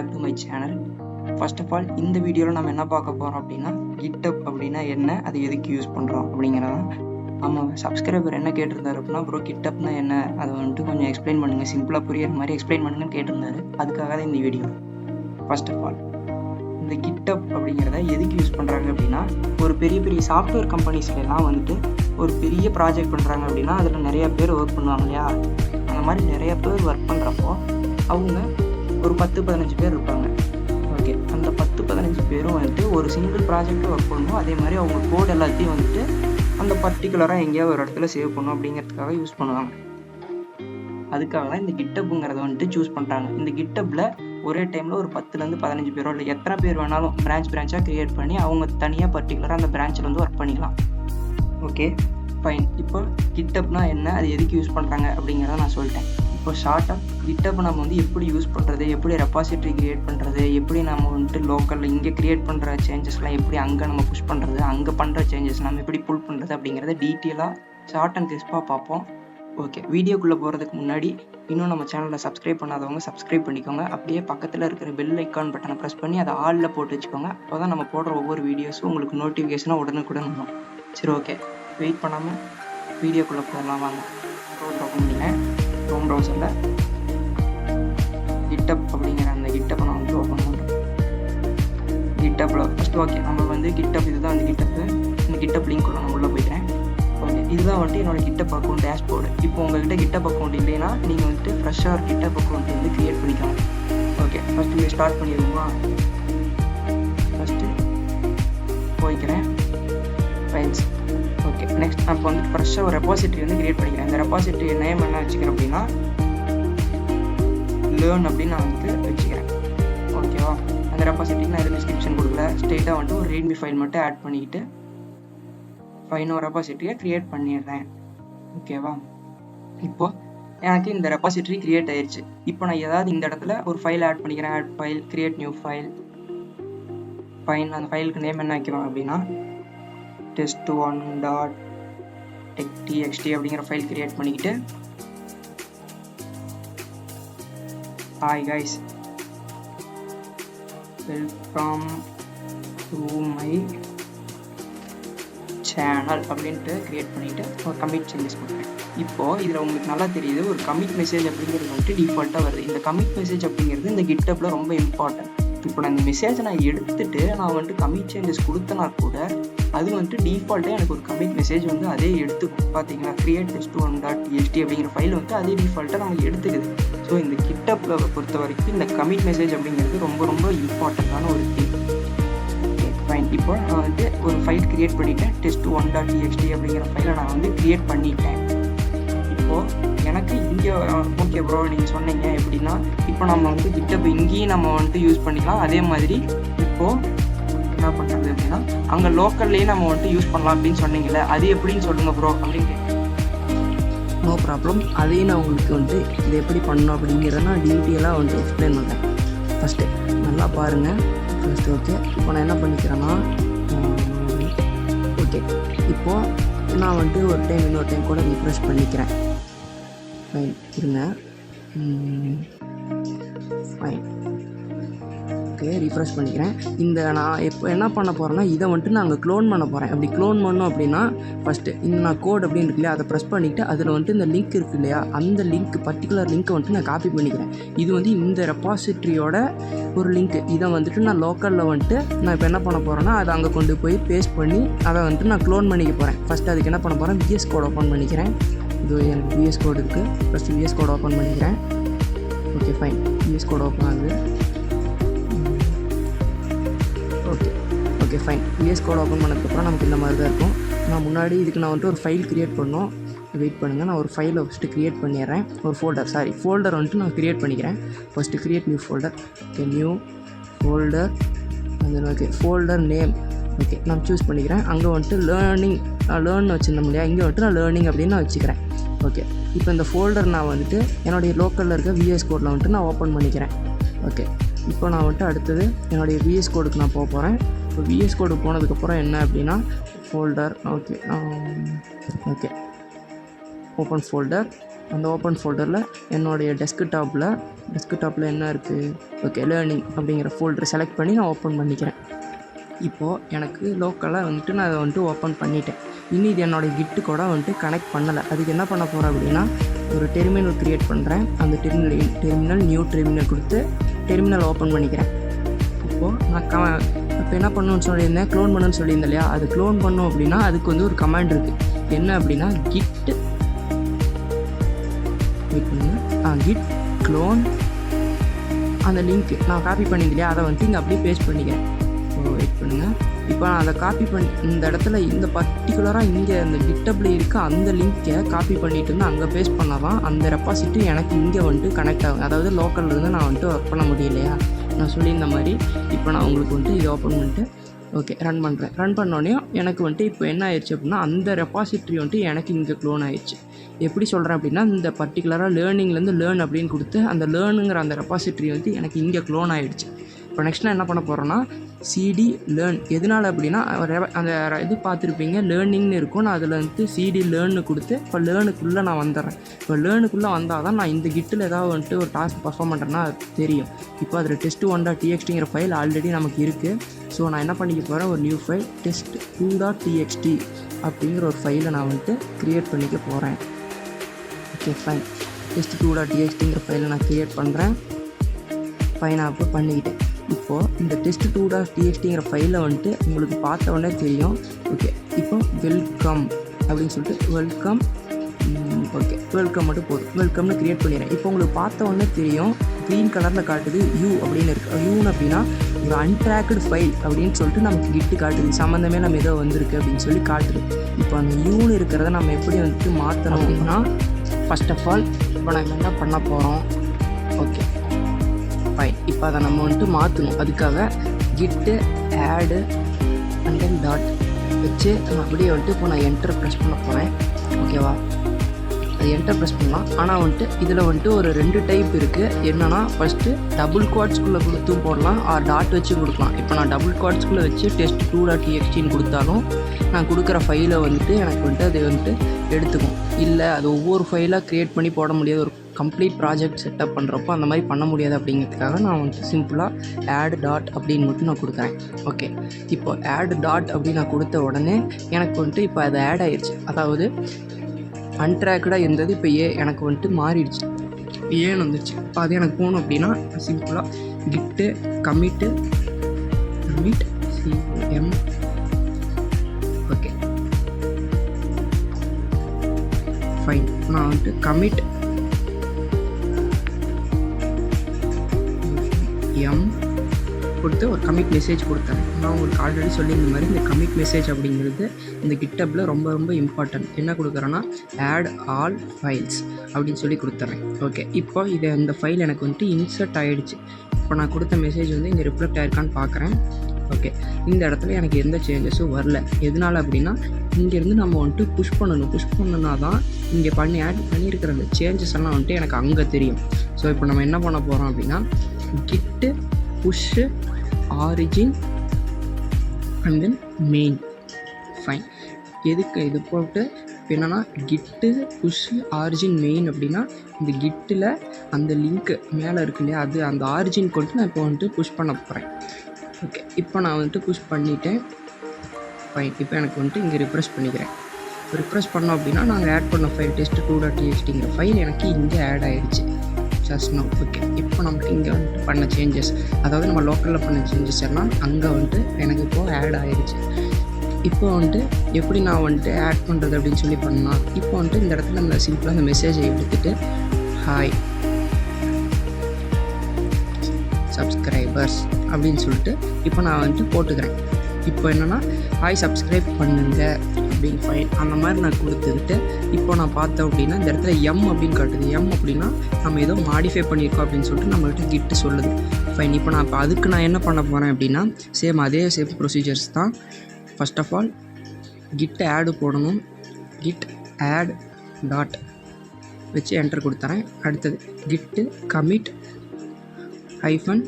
Back to my channel first of all இந்த வீடியோவில் நம்ம என்ன பார்க்க போகிறோம் அப்படின்னா கிட்டப் அப்படின்னா என்ன அது எதுக்கு யூஸ் பண்ணுறோம் அப்படிங்கிறதான். நம்ம சப்ஸ்கிரைபர் என்ன கேட்டிருந்தாரு அப்படின்னா ப்ரோ கிட்டப்னா என்ன? அதை வந்துட்டு கொஞ்சம் எக்ஸ்பிளைன் பண்ணுங்கள் சிம்பிளாக புரியுற மாதிரி எக்ஸ்பிளைன் பண்ணுங்கன்னு கேட்டிருந்தாரு. அதுக்காக தான் இந்த வீடியோ. ஃபர்ஸ்ட் ஆஃப் ஆல் இந்த கிட்டப் அப்படிங்கிறத எதுக்கு யூஸ் பண்ணுறாங்க அப்படின்னா ஒரு பெரிய பெரிய சாஃப்ட்வேர் கம்பெனிஸ்லாம் வந்துட்டு ஒரு பெரிய ப்ராஜெக்ட் பண்ணுறாங்க அப்படின்னா அதில் நிறைய பேர் ஒர்க் பண்ணுவாங்க இல்லையா? அந்த மாதிரி நிறைய பேர் ஒர்க் பண்ணுறப்போ அவங்க ஒரு பத்து பதினஞ்சு பேர் இருப்பாங்க. ஓகே அந்த பத்து பதினஞ்சு பேரும் வந்துட்டு ஒரு சிங்கிள் ப்ராஜெக்ட் ஒர்க் பண்ணணும். அதே மாதிரி அவங்க கோட் எல்லாத்தையும் வந்துட்டு அந்த பர்டிகுலராக எங்கேயாவது ஒரு இடத்துல சேவ் பண்ணணும் அப்படிங்கிறதுக்காக யூஸ் பண்ணுவாங்க. அதுக்காக தான் இந்த கிட்டப்புங்கிறத வந்துட்டு சூஸ் பண்ணுறாங்க இந்த கிட்டப்பில் ஒரே டைமில் ஒரு பத்துலேருந்து பதினஞ்சு பேரோ இல்லை எத்தனை பேர் வேணாலும் பிரான்ச் பிரான்ச்சாக க்ரியேட் பண்ணி அவங்க தனியாக பர்டிகுலராக அந்த பிரான்ச்சில் வந்து ஒர்க் பண்ணிக்கலாம். ஓகே ஃபைன் இப்போ கிட்டப்னா என்ன? அது எதுக்கு யூஸ் பண்ணுறாங்க அப்படிங்கிறத நான் சொல்லிட்டேன். இப்போ ஷார்ட்டாக கிட்டப்பை நம்ம வந்து எப்படி யூஸ் பண்ணுறது எப்படி ரெப்பாசிட்டரி க்ரியேட் பண்ணுறது எப்படி நம்ம வந்துட்டு லோக்கலில் இங்கே க்ரியேட் பண்ணுற சேஞ்சஸ்லாம் எப்படி அங்கே நம்ம புஷ் பண்ணுறது அங்கே பண்ணுற சேஞ்சஸ் நம்ம எப்படி புல் பண்ணுறது அப்படிங்கிறத டீட்டெயிலாக ஷார்ட் அண்ட் கிறிஸ்பாக பார்ப்போம். ஓகே வீடியோக்குள்ளே போகிறதுக்கு முன்னாடி இன்னும் நம்ம சேனலை சப்ஸ்கிரைப் பண்ணாதவங்க சப்ஸ்கிரைப் பண்ணிக்கோங்க. அப்படியே பக்கத்தில் இருக்கிற பெல் ஐக்கான் பட்டனை ப்ரெஸ் பண்ணி அதை ஆளில் போட்டு வச்சுக்கோங்க. அப்போ தான் நம்ம போடுற ஒவ்வொரு வீடியோஸும் உங்களுக்கு நோட்டிஃபிகேஷனாக உடனுக்குடன் வரும். சரி ஓகே வெயிட் பண்ணாமல் வீடியோக்குள்ளே போகலாம் வாங்க. ஓப்பன் பண்ணிங்க க்ரோம் ப்ரௌசரில் கிட்டப் அப்படிங்கிற அந்த கிட்டப்பை நான் வந்து ஓப்பன் பண்ணுறேன் கிட்டப்பில் ஃபஸ்ட்டு ஓகே நம்ம வந்து கிட்டப் இதுதான் அந்த கிட்டப்பு இந்த கிட்டப் லிங்க் நான் உள்ளே போயிட்டேன். ஓகே இதுதான் வந்துட்டு என்னோட கிட்டப் அக்கௌண்ட் டேஷ்போர்டு இப்போ உங்கள்கிட்ட கிட்டப் அக்கௌண்ட் இல்லைன்னா நீங்கள் வந்துட்டு ஃப்ரெஷ்ஷாக ஒரு கிட்டப் அக்கௌண்ட் வந்து க்ரியேட் பண்ணிக்கலாம். ஓகே ஃபஸ்ட்டு நீங்கள் ஸ்டார்ட் பண்ணிடுவோமா? ஃபஸ்ட்டு போய்க்கிறேன். ஃப்ரெண்ட்ஸ் ஓகே நெக்ஸ்ட் நான் இப்போ வந்து ஃப்ரெஷ்ஷாக ஒரு ரெப்பாசிட்டரி வந்து கிரியேட் பண்ணிக்கிறேன். இந்த ரெப்பாசிட்டரி நேம் என்ன வச்சுக்கிறேன் அப்படின்னா லேர்ன் அப்படின்னு நான் வந்து வச்சுக்கிறேன். ஓகேவா அந்த ரெப்பாசிட்டிக்கு நான் எதுவும் டிஸ்கிரிப்ஷன் கொடுக்கல. ஸ்ட்ரெயிட்டாக வந்துட்டு ஒரு ரீட்மி ஃபைல் மட்டும் ஆட் பண்ணிக்கிட்டு ஃபைனோ ரெப்பாசிட்டரியை க்ரியேட் பண்ணிடுறேன். ஓகேவா இப்போ எனக்கு இந்த ரெப்பாசிட்டரி க்ரியேட் ஆயிடுச்சு இப்போ நான் ஏதாவது இந்த இடத்துல ஒரு ஃபைல் ஆட் பண்ணிக்கிறேன். Add file create new file fine அந்த ஃபைலுக்கு நேம் என்ன வைக்கிறோம் அப்படின்னா test one dot tech TXT அப்படிங்கிற ஃபைல் க்ரியேட் பண்ணிக்கிட்டு hi guys welcome to my channel அப்படின்ட்டு க்ரியேட் பண்ணிவிட்டு ஒரு கமிட் சேஞ்சஸ் பண்ணுறேன் இப்போது இதில் உங்களுக்கு நல்லா தெரியுது ஒரு கமிட் மெசேஜ் அப்படிங்கிறது வந்துட்டு டிஃபால்ட்டாக வருது. இந்த கமிட் மெசேஜ் அப்படிங்கிறது இந்த கிட்டப்பில் ரொம்ப இம்பார்ட்டன்ட் இப்போ நான் இந்த மெசேஜை நான் எடுத்துட்டு நான் வந்துட்டு கமிட் சேஞ்சஸ் கொடுத்தனா கூட அது வந்துட்டு டிஃபால்ட்டாக எனக்கு ஒரு கமிட் மெசேஜ் வந்து அதே எடுத்து பார்த்தீங்கன்னா create test one dot TXT அப்படிங்கிற ஃபைல் வந்து அதே டிஃபால்ட்டாக நாங்கள் எடுத்துக்குது. ஸோ இந்த கிட்டப்பில் பொறுத்த வரைக்கும் இந்த கமிட் மெசேஜ் அப்படிங்கிறது ரொம்ப ரொம்ப இம்பார்ட்டண்ட்டான ஒரு திங் ஃபைன் இப்போ நான் வந்து ஒரு ஃபைல் க்ரியேட் பண்ணிவிட்டேன் டெஸ்ட் ஒன் டாட் எஸ்டி அப்படிங்கிற ஃபைலை நான் வந்து க்ரியேட் பண்ணிட்டேன். எனக்கு இங்கே ஓகே ப்ரோ நீங்கள் சொன்னீங்க எப்படின்னா இப்போ நம்ம வந்து கிட்டப் இங்கேயும் நம்ம வந்துட்டு யூஸ் பண்ணிக்கலாம். அதே மாதிரி இப்போது என்ன பண்ணுறது அப்படின்னா அங்கே லோக்கல்லையே நம்ம வந்துட்டு யூஸ் பண்ணலாம் அப்படின்னு சொன்னீங்கல்ல அது எப்படின்னு சொல்லுங்கள் ப்ரோ அப்படின்னு நோ ப்ராப்ளம் அதையும் நான் உங்களுக்கு வந்து இது எப்படி பண்ணணும் அப்படிங்கிறத நான் டீட்டெயிலாக வந்து எக்ஸ்பிளைன் பண்ணுறேன் ஃபஸ்ட்டு நல்லா பாருங்கள் ஃபஸ்ட்டு ஓகே இப்போ நான் என்ன பண்ணிக்கிறேன்னா ஓகே இப்போது நான் வந்துட்டு ஒரு டைம் இன்னொரு டைம் கூட ரிஃப்ரெஷ் பண்ணிக்கிறேன். ஃபைன் இருங்க. ஃபைன் ஓகே ரீஃப்ரெஷ் பண்ணிக்கிறேன். இந்த நான் எப்போ என்ன பண்ண போகிறேன்னா இதை வந்துட்டு நான் அங்கே க்ளோன் பண்ண போகிறேன் அப்படி க்ளோன் பண்ணோம் அப்படின்னா ஃபஸ்ட்டு இந்த நான் கோட் அப்படின்னு இருக்கு இல்லையா அதை ப்ரெஸ் பண்ணிவிட்டு அதில் வந்துட்டு இந்த லிங்க் இருக்கு இல்லையா அந்த லிங்க் பர்டிகுலர் லிங்க்கை வந்துட்டு நான் காப்பி பண்ணிக்கிறேன். இது வந்து இந்த ரெப்பாசிட்ரியோட ஒரு லிங்க் இதை வந்துட்டு நான் லோக்கலில் வந்துட்டு நான் இப்போ என்ன பண்ண போகிறேன்னா அதை அங்கே கொண்டு போய் பேஸ்ட் பண்ணி அதை வந்துட்டு நான் க்ளோன் பண்ணிக்க போகிறேன் ஃபஸ்ட்டு அதுக்கு என்ன பண்ண போகிறேன் விஎஸ் கோட் ஓப்பன் பண்ணிக்கிறேன். இது எனக்கு விஎஸ் கோடு இருக்குது ஃபஸ்ட்டு விஎஸ் கோட் ஓப்பன் பண்ணிக்கிறேன். Okay fine VS code open ஆகுது. Okay okay fine VS code open பண்ணதுக்கப்புறம் நமக்கு இந்த மாதிரி தான் இருக்கும். நான் முன்னாடி இதுக்கு நான் வந்துட்டு ஒரு ஃபைல் க்ரியேட் பண்ணோம். வெயிட் பண்ணுங்கள் நான் ஒரு ஃபைலை ஃபஸ்ட்டு க்ரியேட் பண்ணிடுறேன். ஒரு ஃபோல்டர் சாரி ஃபோல்டர் வந்துட்டு நான் க்ரியேட் பண்ணிக்கிறேன். First create new folder okay new folder அந்த ஓகே ஃபோல்டர் நேம் ஓகே நான் சூஸ் பண்ணிக்கிறேன். அங்கே வந்துட்டு லேர்னிங் நான் லேர்ன் வச்சுருந்தோம் இல்லையா? இங்கே வந்துட்டு நான் லேர்னிங் அப்படின்னு நான் வச்சுக்கிறேன். ஓகே இப்போ இந்த ஃபோல்டர் நான் வந்துட்டு என்னுடைய லோக்கலில் இருக்க விஎஸ் கோடில் வந்துட்டு நான் ஓப்பன் பண்ணிக்கிறேன். ஓகே இப்போ நான் வந்துட்டு அடுத்தது என்னுடைய விஎஸ் கோடுக்கு நான் போக போகிறேன் இப்போ விஎஸ் கோடு போனதுக்கப்புறம் என்ன அப்படின்னா folder okay okay open folder அந்த ஓப்பன் ஃபோல்டரில் என்னுடைய டெஸ்க்டாப்பில் டெஸ்க்டாப்பில் என்ன இருக்குது ஓகே லேர்னிங் அப்படிங்கிற ஃபோல்டரை செலக்ட் பண்ணி நான் ஓப்பன் பண்ணிக்கிறேன். இப்போது எனக்கு லோக்கலாக வந்துட்டு நான் அதை வந்துட்டு ஓப்பன் பண்ணிட்டேன். இன்னும் இது என்னோடய கிட்டு கூட வந்துட்டு கனெக்ட் பண்ணலை. அதுக்கு என்ன பண்ண போகிறேன் அப்படின்னா ஒரு டெர்மினல் க்ரியேட் பண்ணுறேன் அந்த டெர்மினல் டெர்மினல் நியூ டெர்மினல் கொடுத்து டெர்மினல் ஓப்பன் பண்ணிக்கிறேன். இப்போது நான் க இப்போ என்ன பண்ணணும்னு சொல்லியிருந்தேன்? க்ளோன் பண்ணணும்னு சொல்லியிருந்தேன் இல்லையா? அது க்ளோன் பண்ணோம் அப்படின்னா அதுக்கு வந்து ஒரு கமாண்ட் இருக்குது என்ன அப்படின்னா git wait ah git clone அந்த லிங்க் நான் காப்பி பண்ணியிருந்தேன் இல்லையா? அதை வந்துட்டு இங்கே அப்படியே பேஸ்ட் பண்ணிக்கிறேன். ஸோ வெயிட் பண்ணுங்கள் இப்போ நான் அதை காப்பி பண்ணி இந்த இடத்துல இந்த பர்டிகுலராக இங்கே அந்த கிட்டப்பில் இருக்க அந்த லிங்க்கை காப்பி பண்ணிட்டு வந்து அங்கே பேஸ்ட் பண்ணால் தான் அந்த ரெப்பாசிட்டி எனக்கு இங்கே வந்துட்டு கனெக்ட் ஆகும். அதாவது லோக்கல்லேருந்து நான் வந்துட்டு ஒர்க் பண்ண முடியலையா நான் சொல்லியிருந்த மாதிரி இப்போ நான் உங்களுக்கு வந்துட்டு இதை ஓப்பன் பண்ணிட்டு ஓகே ரன் பண்ணுறேன் ரன் பண்ணோடனே எனக்கு வந்துட்டு இப்போ என்ன ஆயிடுச்சு அப்படின்னா அந்த ரெப்பாசிட்ரி வந்துட்டு எனக்கு இங்கே க்ளோன் ஆயிடுச்சு எப்படி சொல்கிறேன் அப்படின்னா இந்த பர்டிகுலராக லேர்னிங்லேருந்து லேர்ன் அப்படின்னு கொடுத்து அந்த லேர்னுங்கிற அந்த ரெப்பாசிட்ரி வந்து எனக்கு இங்கே க்ளோன் ஆயிடுச்சு இப்போ நெக்ஸ்ட் நான் என்ன பண்ண போகிறேன்னா சிடி லேர்ன் எதனால் அப்படின்னா அந்த இது பார்த்துருப்பீங்க லேர்னிங்னு இருக்கும். நான் அதில் வந்துட்டு சிடி லேர்னு கொடுத்து இப்போ லேர்னுக்குள்ளே நான் வந்துடுறேன் இப்போ லேர்னுக்குள்ளே வந்தால் தான் நான் இந்த கிட்டில் ஏதாவது வந்துட்டு ஒரு டாஸ்க் பர்ஃபார்ம் பண்ணுறேன்னா தெரியும். இப்போ அதில் டெஸ்ட் ஒன் டாட் டிஎக்ஸ்டிங்கிற ஃபைல் ஆல்ரெடி நமக்கு இருக்குது ஸோ நான் என்ன பண்ணிக்க போகிறேன் ஒரு new file test two dot TXT அப்படிங்கிற ஒரு ஃபைலை நான் வந்துட்டு க்ரியேட் பண்ணிக்க போகிறேன் okay fine test two dot டிஎக்ஸ்டிங்கிற ஃபைலை நான் க்ரியேட் பண்ணுறேன் ஃபைன் ஆப்பு பண்ணிக்கிட்டேன் இப்போது இந்த டெஸ்ட் டூ டாட் டிஎஸ்டிங்கிற ஃபைலில் வந்துட்டு உங்களுக்கு பார்த்த உடனே தெரியும். ஓகே இப்போ வெல்கம் அப்படின்னு சொல்லிட்டு வெல்கம் ஓகே வெல்கம் மட்டும் போதும். வெல்கம்னு க்ரியேட் பண்ணிடுறேன். இப்போ உங்களுக்கு பார்த்த உடனே தெரியும். க்ரீன் கலரில் காட்டுது யூ அப்படின்னு இருக்குது யூன்னு அப்படின்னா ஒரு அன்ட்ராக்டு ஃபைல் அப்படின்னு சொல்லிட்டு நமக்கு கிட்டு காட்டுது. சம்மந்தமே நம்ம ஏதோ வந்திருக்கு அப்படின்னு சொல்லி காட்டுது. இப்போ அந்த யூன்னு இருக்கிறத நம்ம எப்படி வந்துட்டு மாற்றணும் அப்படின்னா ஃபர்ஸ்ட் ஆஃப் ஆல் இப்போ நம்ம என்ன பண்ண போகிறோம் ஓகே ஃபைன் இப்போ அதை நம்ம வந்துட்டு மாற்றணும் அதுக்காக கிட்டு ஆடு அண்ட் தென் டாட் வச்சு நான் அப்படியே வந்துட்டு இப்போ நான் என்டர் ப்ரெஸ் பண்ண போகிறேன் ஓகேவா அது என்டர் ப்ரெஸ் பண்ணலாம். ஆனால் வந்துட்டு இதில் வந்துட்டு ஒரு ரெண்டு டைப் இருக்குது என்னென்னா ஃபஸ்ட்டு டபுள் குவாட்ஸ்குள்ளே கொடுத்தும் போடலாம். ஆர் டாட் வச்சு கொடுக்கலாம். இப்போ நான் டபுள் குவாட்ஸ்குள்ளே வச்சு டெஸ்ட் டூ டாட் டிஎக்ஸ்டின்னு கொடுத்தாலும் நான் கொடுக்குற ஃபைலை வந்துட்டு எனக்கு வந்துட்டு அது வந்துட்டு எடுத்துக்கும். இல்லை அது ஒவ்வொரு ஃபைலாக க்ரியேட் பண்ணி போட முடியாது. ஒரு கம்ப்ளீட் ப்ராஜெக்ட் செட்டப் பண்ணுறப்போ அந்த மாதிரி பண்ண முடியாது அப்படிங்கிறதுக்காக நான் வந்துட்டு சிம்பிளாக ஆட் டாட் அப்படின்னு மட்டும் நான் கொடுக்குறேன். ஓகே இப்போ ஆட் டாட் அப்படின்னு நான் கொடுத்த உடனே எனக்கு வந்துட்டு இப்போ அது ஆட் ஆயிடுச்சு அதாவது அன்ட்ராக்டாக இருந்தது. இப்போ ஏ எனக்கு வந்துட்டு மாறிடுச்சு. ஏன்னு வந்துருச்சு. இப்போ அது எனக்கு போகணும் அப்படின்னா சிம்பிளாக git commit commit CM okay fine நான் வந்துட்டு கமிட் எம் கொடுத்து ஒரு கமிட் மெசேஜ் கொடுத்தேன். நான் உங்களுக்கு ஆல்ரெடி சொல்லியிருந்த மாதிரி இந்த கமிட் மெசேஜ் அப்படிங்கிறது இந்த கிட்டப்பில் ரொம்ப ரொம்ப இம்பார்ட்டன்ட் என்ன கொடுக்குறேன்னா ஆட் ஆல் ஃபைல்ஸ் அப்படின்னு சொல்லி கொடுத்துட்றேன் ஓகே இப்போ இது இந்த ஃபைல் எனக்கு வந்துட்டு இன்சர்ட் ஆகிடுச்சு இப்போ நான் கொடுத்த மெசேஜ் வந்து இங்கே ரிஃப்ளெக்ட் ஆயிருக்கான்னு பார்க்குறேன் ஓகே இந்த இடத்துல எனக்கு எந்த சேஞ்சஸும் வரல. எதனால அப்படின்னா இங்கேருந்து நம்ம வந்துட்டு புஷ் பண்ணணும். புஷ் பண்ணனா தான் இங்கே பண்ணி ஆட் பண்ணியிருக்கிற அந்த சேஞ்சஸ் எல்லாம் வந்துட்டு எனக்கு அங்கே தெரியும். ஸோ இப்போ நம்ம என்ன பண்ண போகிறோம் அப்படின்னா git push origin and then main fine எதுக்கு இது போட்டு? இப்போ என்னென்னா கிட்டு புஷ்ஷு ஆரிஜின் மெயின் அப்படின்னா இந்த கிட்டில் அந்த லிங்க்கு மேலே இருக்கு இல்லையா அது அந்த ஆரிஜின் கொண்டு நான் இப்போ வந்துட்டு புஷ் பண்ண போகிறேன் ஓகே இப்போ நான் வந்துட்டு புஷ் பண்ணிட்டேன். ஃபைன் இப்போ எனக்கு வந்துட்டு இங்கே ரிப்ரெஸ் பண்ணிக்கிறேன். ரிப்ரெஸ் பண்ணோம் அப்படின்னா நாங்கள் ஆட் பண்ண ஃபைல் டெஸ்ட் டூ டாட் டிஎஸ்டிங்கிற ஃபைல் எனக்கு இங்கே ஆட் ஆயிடுச்சு ஜஸ்ட் ஓகே இப்போ நமக்கு இங்கே வந்துட்டு பண்ண சேஞ்சஸ் அதாவது நம்ம லோக்கலில் பண்ண சேஞ்சஸ் எல்லாம் அங்கே வந்துட்டு எனக்கு இப்போது ஆட் ஆகிடுச்சு இப்போ வந்துட்டு எப்படி நான் வந்துட்டு ஆட் பண்ணுறது அப்படின்னு சொல்லி பண்ணால் இப்போ வந்துட்டு இந்த இடத்துல நம்ம சிம்பிளாக அந்த மெசேஜை எடுத்துகிட்டு ஹாய் சப்ஸ்கிரைபர்ஸ் அப்படின்னு சொல்லிட்டு இப்போ நான் வந்துட்டு போட்டுக்கிறேன். இப்போ என்னென்னா ஹாய் சப்ஸ்கிரைப் பண்ணுங்கள் அப்படின்னு ஃபைன் அந்த மாதிரி நான் கொடுத்துக்கிட்டு இப்போ நான் பார்த்தேன் அப்படின்னா இந்த இடத்துல எம் அப்படின்னு காட்டுது. எம் அப்படின்னா நம்ம ஏதோ மாடிஃபை பண்ணியிருக்கோம் அப்படின்னு சொல்லிட்டு நம்மள்கிட்ட கிட்டு சொல்லுது. ஃபைன் இப்போ நான் இப்போ அதுக்கு நான் என்ன பண்ண போகிறேன் அப்படின்னா சேம் அதே சேம் ப்ரொசீஜர்ஸ் தான். First of all git add போடணும். கிட் ஆட் டாட் வச்சு என்டர் கொடுத்துறேன். அடுத்தது கிட்டு கமிட் ஹைஃபன்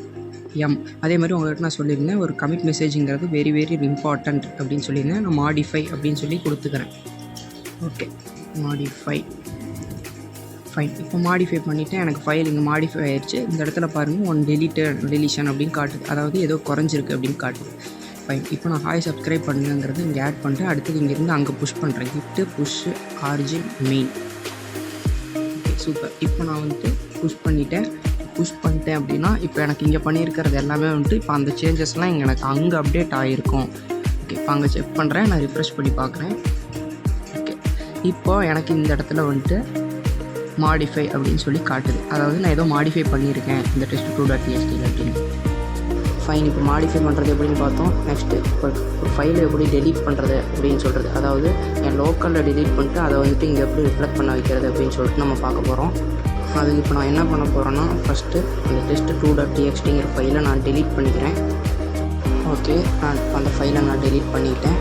எம் அதே மாதிரி உங்கள்கிட்ட நான் சொல்லியிருந்தேன் ஒரு கமிட் மெசேஜுங்கிறது வெரி வெரி இம்பார்ட்டண்ட் அப்படின்னு சொல்லியிருந்தேன். நான் மாடிஃபை அப்படின்னு சொல்லி கொடுத்துக்கிறேன். ஓகே மாடிஃபை ஃபைன் இப்போ மாடிஃபை பண்ணிவிட்டு எனக்கு ஃபைல் இங்கே மாடிஃபை ஆயிடுச்சு இந்த இடத்துல பாருங்கள் ஒன் டெலிட்டட் டெலிஷன் அப்படின்னு காட்டுது. அதாவது ஏதோ குறைஞ்சிருக்கு அப்படின்னு காட்டுது. ஃபைன் இப்போ நான் ஹாய் சப்ஸ்கிரைப் பண்ணுங்கிறது இங்கே ஆட் பண்ணுறேன் அடுத்தது இங்கேருந்து அங்கே புஷ் பண்ணுறேன் gift push origin main okay super இப்போ நான் வந்துட்டு புஷ் பண்ணிட்டேன். புஷ் பண்ணிட்டேன் அப்படின்னா இப்போ எனக்கு இங்கே பண்ணியிருக்கிறது எல்லாமே வந்துட்டு இப்போ அந்த சேஞ்சஸ்லாம் இங்கே எனக்கு அங்கே அப்டேட் ஆகிருக்கும் ஓகே இப்போ அங்கே செக் பண்ணுறேன் நான் ரிஃப்ரெஷ் பண்ணி பார்க்குறேன். ஓகே இப்போ எனக்கு இந்த இடத்துல வந்துட்டு மாடிஃபை அப்படின்னு சொல்லி காட்டுது. அதாவது நான் ஏதோ மாடிஃபை பண்ணியிருக்கேன் இந்த டெஸ்ட் டூ டாட் டிஎஸ்டியில் அப்படின்னு. ஃபைன் இப்போ மாடிஃபை பண்ணுறது எப்படின்னு பார்த்தோம். நெக்ஸ்ட்டு இப்போ ஒரு ஃபைலை எப்படி டெலீட் பண்ணுறது அப்படின்னு சொல்கிறது அதாவது என் லோக்கலில் டெலீட் பண்ணிட்டு அதை வந்துட்டு இங்கே எப்படி ரிஃப்ளெக்ட் பண்ண வைக்கிறது அப்படின்னு சொல்லிட்டு நம்ம பார்க்க போகிறோம் அதுக்கு இப்போ நான் என்ன பண்ண போகிறேன்னா ஃபஸ்ட்டு அந்த டெஸ்ட் டூ டாட் டிஎக்ஸ்டிங்கிற ஃபைலை நான் டெலீட் பண்ணிக்கிறேன். ஓகே நான் அந்த ஃபைலை நான் டெலீட் பண்ணிட்டேன்.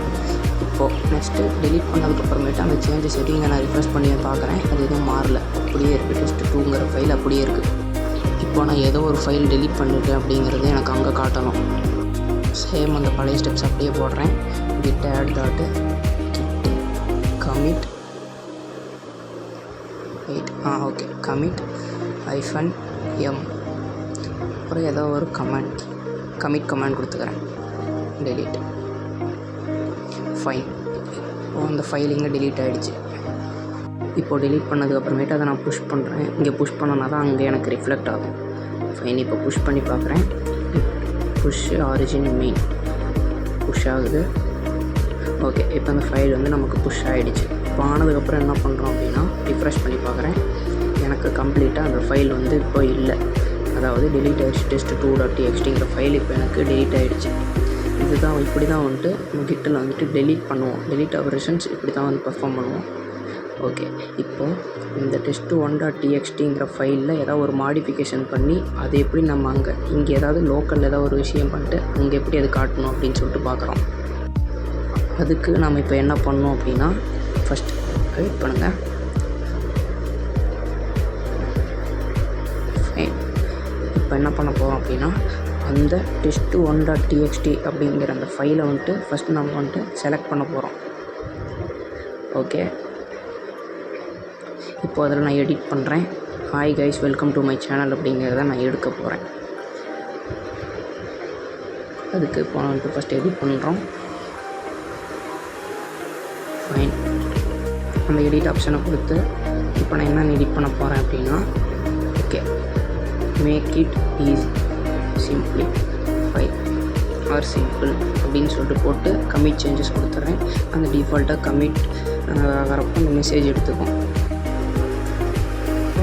இப்போது நெக்ஸ்ட்டு டெலீட் பண்ணதுக்கப்புறமேட்டு அந்த சேஞ்சஸ் செட்டிங்கை நான் ரிஃப்ரெஷ் பண்ணி பார்க்குறேன் அது எதுவும் மாறல. அப்படியே இருக்குது டெஸ்ட் டூங்கிற ஃபைல் அப்படியே இருக்குது இப்போ நான் ஏதோ ஒரு ஃபைல் டெலீட் பண்ணிட்டேன் அப்படிங்கிறது எனக்கு அங்கே காட்டணும். சேம் அந்த பழைய ஸ்டெப்ஸ் அப்படியே போடுறேன். Git add dot commit ah okay commit hyphen M அப்புறம் ஏதோ ஒரு கமெண்ட் கமிட் கமெண்ட் கொடுத்துக்கிறேன். டெலீட் ஃபைன் இப்போ அந்த ஃபைல் இங்கே டெலீட் ஆகிடுச்சு இப்போ டெலீட் பண்ணதுக்கப்புறமேட்டு அதை நான் புஷ் பண்ணுறேன் இங்கே புஷ் பண்ணனா தான் அங்கே எனக்கு ரிஃப்ளெக்ட் ஆகும். ஃபைன் இப்போ புஷ் பண்ணி பார்க்குறேன். புஷ் ஆரிஜின் மெயின் புஷ் ஆகுது. ஓகே இப்போ அந்த ஃபைல் வந்து நமக்கு புஷ் ஆகிடுச்சு இப்போ ஆனதுக்கப்புறம் என்ன பண்ணுறோம் அப்படின்னா ரிஃப்ரெஷ் பண்ணி பார்க்குறேன் எனக்கு கம்ப்ளீட்டாக அந்த ஃபைல் வந்து இப்போ இல்லை. அதாவது டெலீட் ஆகிடுச்சு டெஸ்ட் டூ டாட் எக்ஸ்டிங்கிற ஃபைல் இப்போ எனக்கு டெலீட் ஆகிடுச்சு இதுதான் இப்படி தான் வந்துட்டு நம்ம கிட்டில் வந்துட்டு டெலீட் பண்ணுவோம். டெலீட் ஆப்ரேஷன்ஸ் இப்படி தான் வந்து பர்ஃபார்ம் பண்ணுவோம். ஓகே இப்போது இந்த டெஸ்ட்டு ஒன் டாட் டிஎக்ஸ்டிங்கிற ஃபைலில் ஏதாவது ஒரு மாடிஃபிகேஷன் பண்ணி அது எப்படி நம்ம அங்கே இங்கே ஏதாவது லோக்கலில் ஏதாவது ஒரு விஷயம் பண்ணிட்டு அங்கே எப்படி அது காட்டணும் அப்படின்னு சொல்லிட்டு பார்க்குறோம் அதுக்கு நம்ம இப்போ என்ன பண்ணோம் அப்படின்னா ஃபஸ்ட் வெயிட் பண்ணுங்கள் ஃபைன் இப்போ என்ன பண்ண போகிறோம் அப்படின்னா அந்த டெஸ்ட்டு ஒன் டாட் டிஎக்ஸ்டி அப்படிங்கிற அந்த ஃபைலை வந்துட்டு ஃபஸ்ட் நம்ம வந்துட்டு செலக்ட் பண்ண போகிறோம் ஓகே இப்போ அதில் நான் எடிட் பண்ணுறேன் hi guys welcome to my channel அப்படிங்கிறத நான் எடுக்க போகிறேன் அதுக்கு இப்போ வந்துட்டு ஃபஸ்ட் எடிட் பண்ணுறோம் அந்த எடிட் ஆப்ஷனை கொடுத்து இப்போ நான் என்ன எடிட் பண்ண போகிறேன் அப்படின்னா okay make it easy simplify or simple அப்படின்னு சொல்லிட்டு போட்டு கமிட் சேஞ்சஸ் கொடுத்துட்றேன் அந்த டிஃபால்ட்டாக கமிட் ஆகிறப்போ அந்த மெசேஜ் எடுத்துக்கும்.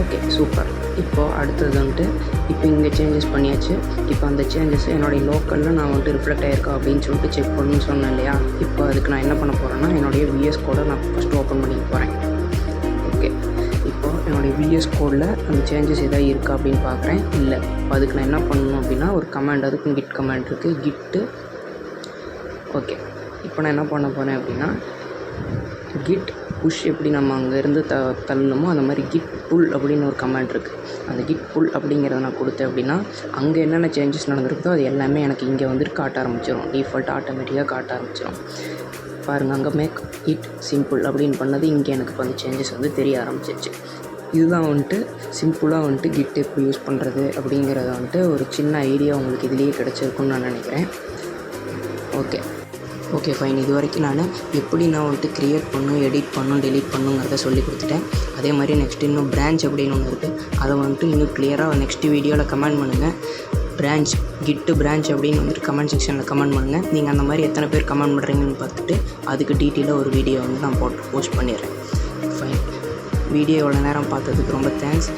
ஓகே சூப்பர் இப்போது அடுத்தது வந்துட்டு இப்போ இங்கே சேஞ்சஸ் பண்ணியாச்சு. இப்போ அந்த சேஞ்சஸ் என்னுடைய லோக்கலில் நான் வந்துட்டு ரிஃப்ளெக்ட் ஆயிருக்கா அப்படின்னு சொல்லிட்டு செக் பண்ணணும்னு சொன்னேன் இல்லையா? இப்போ அதுக்கு நான் என்ன பண்ண போகிறேன்னா என்னுடைய விஎஸ் கோடை நான் ஃபஸ்ட்டு ஓப்பன் பண்ணிக்க போகிறேன் ஓகே இப்போது என்னுடைய விஎஸ் கோடில் அந்த சேஞ்சஸ் எதாவது இருக்கா அப்படின்னு பார்க்குறேன். இல்லை. இப்போ அதுக்கு நான் என்ன பண்ணணும் அப்படின்னா ஒரு கமாண்ட் அதுக்கும் கிட் கமாண்ட் இருக்குது கிட்டு ஓகே இப்போ நான் என்ன பண்ண போகிறேன் அப்படின்னா கிட் புஷ் எப்படி நம்ம அங்கேருந்து த தள்ளணுமோ அந்த மாதிரி கிட் புல் அப்படின்னு ஒரு கமெண்ட் இருக்குது அந்த கிட் புல் அப்படிங்கிறத நான் கொடுத்தேன் அப்படின்னா அங்கே என்னென்ன சேஞ்சஸ் நடந்திருக்குதோ அது எல்லாமே எனக்கு இங்கே வந்துட்டு காட்ட ஆரம்பிச்சிடும் டிஃபால்ட் ஆட்டோமேட்டிக்காக காட்ட ஆரம்பிச்சிடும் பாருங்கள் அங்கே மேக் இட் சிம்பிள் அப்படின்னு பண்ணது இங்கே எனக்கு இப்போ அந்த சேஞ்சஸ் வந்து தெரிய ஆரம்பிச்சிருச்சு. இதுதான் வந்துட்டு சிம்பிளாக வந்துட்டு கிட் எப்படி யூஸ் பண்ணுறது அப்படிங்கிறத வந்துட்டு ஒரு சின்ன ஐடியா உங்களுக்கு இதுலேயே கிடச்சிருக்குன்னு நான் நினைக்கிறேன். ஓகே ஓகே ஃபைன் இது வரைக்கும் நான் எப்படி நான் வந்துட்டு க்ரியேட் பண்ணும் எடிட் பண்ணும் டெலீட் பண்ணுங்கிறத சொல்லி கொடுத்துட்டேன். அதே மாதிரி நெக்ஸ்ட் இன்னும் பிரான்ச் அப்படின்னு ஒன்று இருக்குது அதை வந்துட்டு இன்னும் கிளியராக நெக்ஸ்ட் வீடியோவில் கமெண்ட் பண்ணுங்கள் பிரான்ச் கிட்டு பிரான்ச் அப்படின்னு வந்துட்டு கமெண்ட் செக்ஷனில் கமெண்ட் பண்ணுங்கள் நீங்கள் அந்த மாதிரி எத்தனை பேர் கமெண்ட் பண்ணுறீங்கன்னு பார்த்துட்டு அதுக்கு டீட்டெயிலாக ஒரு வீடியோ வந்து நான் போட்டு போஸ்ட் பண்ணிடுறேன். ஃபைன் வீடியோ இவ்வளோ நேரம் பார்த்ததுக்கு ரொம்ப தேங்க்ஸ்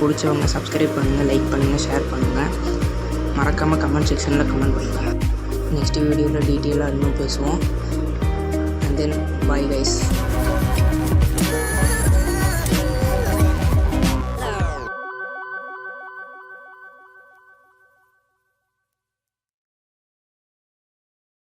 பிடிச்சவங்க சப்ஸ்கிரைப் பண்ணுங்கள் லைக் பண்ணுங்கள் ஷேர் பண்ணுங்கள் மறக்காமல் கமெண்ட் செக்ஷனில் கமெண்ட் பண்ணுங்கள் நெக்ஸ்ட் வீடியோவில் டீட்டெயிலாக இன்னும் பேசுவோம் அண்ட் தென் பாய் கைஸ்